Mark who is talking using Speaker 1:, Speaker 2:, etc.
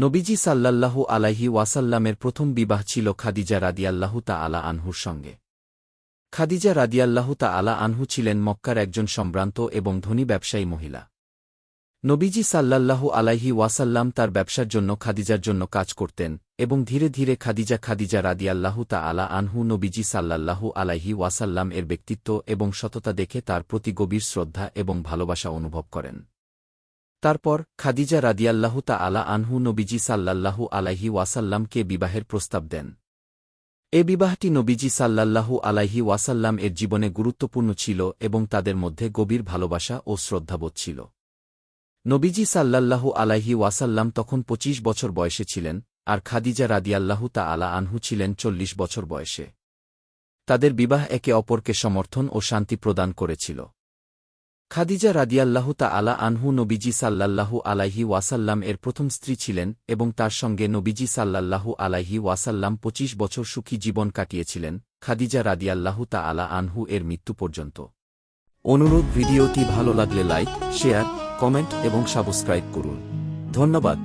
Speaker 1: নবীজি সাল্লাল্লাহু আলাইহি ওয়াসাল্লামের প্রথম বিবাহ ছিল খাদিজা রাদিয়াল্লাহু তা আলা আনহুর সঙ্গে। খাদিজা রাদিয়াল্লাহু তা আলা আনহু ছিলেন মক্কার একজন সম্ভ্রান্ত এবং ধনী ব্যবসায়ী মহিলা। নবীজি সাল্লাল্লাহু আলাইহি ওয়াসাল্লাম তার ব্যবসার জন্য খাদিজার জন্য কাজ করতেন এবং ধীরে ধীরে খাদিজা খাদিজা রাদিয়াল্লাহু তা আলা আনহু নবীজি সাল্লাল্লাহু আলাইহি ওয়াসাল্লাম এর ব্যক্তিত্ব এবং সততা দেখে তার প্রতি গভীর শ্রদ্ধা এবং ভালোবাসা অনুভব করেন। তারপর খাদিজা রাদিয়াল্লাহু তা আলা আনহু নবীজি সাল্লাল্লাহু আলাইহি ওয়াসাল্লামকে বিবাহের প্রস্তাব দেন। এ বিবাহটি নবীজি সাল্লাল্লাহু আলাইহি ওয়াসাল্লাম এর জীবনে গুরুত্বপূর্ণ ছিল এবং তাদের মধ্যে গভীর ভালোবাসা ও শ্রদ্ধাবোধ ছিল। নবীজি সাল্লাল্লাহু আলাইহি ওয়াসাল্লাম তখন ২৫ বছর বয়সে ছিলেন, আর খাদিজা রাদিয়াল্লাহু তা আলা আনহু ছিলেন চল্লিশ বছর বয়সে। তাদের বিবাহ একে অপরকে সমর্থন ও শান্তি প্রদান করেছিল। খাদিজা রাদিয়াল্লাহ তা আলা আনহু নবীজি সাল্লাল্লাহু আলাহি ওয়াসাল্লাম এর প্রথম স্ত্রী ছিলেন এবং তার সঙ্গে নবীজি সাল্লাল্লাহু আলাইহি ওয়াসাল্লাম ২৫ বছর সুখী জীবন কাটিয়েছিলেন খাদিজা রাদিয়াল্লাহু তা আলা আনহু এর মৃত্যু পর্যন্ত। অনুরোধ ভিডিওটি ভালো লাগলে লাইক, শেয়ার, কমেন্ট এবং সাবস্ক্রাইব করুন। ধন্যবাদ।